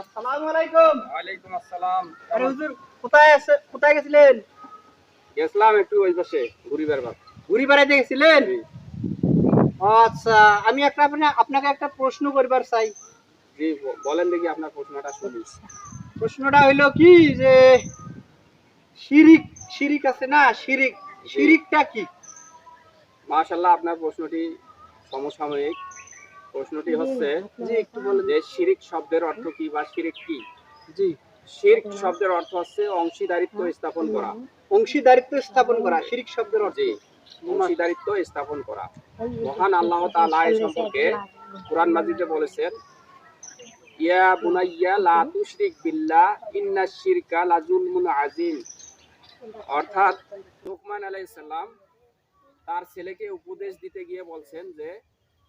আসসালামু আলাইকুম। ওয়ালাইকুম আসসালাম। আরে হুজুর কোথায় আছে কোথায় গেছিলেন? গেছিলাম একটু ওই পাশে ঘুরি বেড়াবার ঘুরি বেড়াইতে গেছিলেন আচ্ছা আমি একটা আপনাকে একটা প্রশ্ন করবার চাই। জি বলেন দেখি আপনার প্রশ্নটা শুনি। প্রশ্নটা হইল কি যে শিরিক শিরিক আছে না? শিরিক শিরিকটা কি? মাশাল্লাহ আপনার প্রশ্নটি সমসাময়িক। প্রশ্নটি হচ্ছে জি একটু বলেন যে শিরিক শব্দের অর্থ কি বা শিরিক কি? জি। শিরক শব্দের অর্থ হচ্ছে অংশীদারিত্ব স্থাপন করা। অংশীদারিত্ব স্থাপন করা শিরিক শব্দের অর্থ জি অংশীদারিত্ব স্থাপন করা। মহান আল্লাহ তাআলা এই সম্পর্কে কোরআন মাজিদে বলেছেন ইয়া বুনাইয়া লা তুশরিক বিল্লাহ ইন্নাশ শিরকা লাজুলমুন আযীম। অর্থাৎ লুকমান আলাইহিস সালাম তার ছেলেকে উপদেশ দিতে গিয়ে বলছেন যে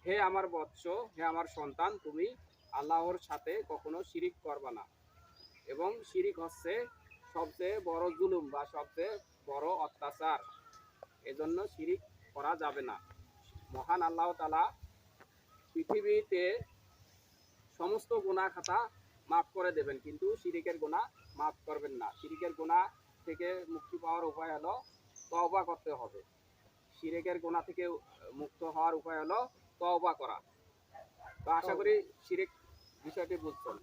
হে আমার বৎস, হে আমার সন্তান, তুমি আল্লাহর সাথে কখনো শিরিক করবা না। এবং শিরিক হচ্ছে সবচেয়ে বড় জুলুম বা সবচেয়ে বড় অত্যাচার। এজন্য শিরিক করা যাবে না। মহান আল্লাহ তালা পৃথিবীতে সমস্ত গুণা খাতা মাফ করে দেবেন, কিন্তু শিরিকের গুণা মাফ করবেন না। শিরিকের গুণা থেকে মুক্তি পাওয়ার উপায় হলো তওবা করতে হবে। শিরিকের গুণা থেকে মুক্ত হওয়ার উপায় হলো তওবা করা। তো আশা করি শিরিক বিষয়টি বুঝছেন।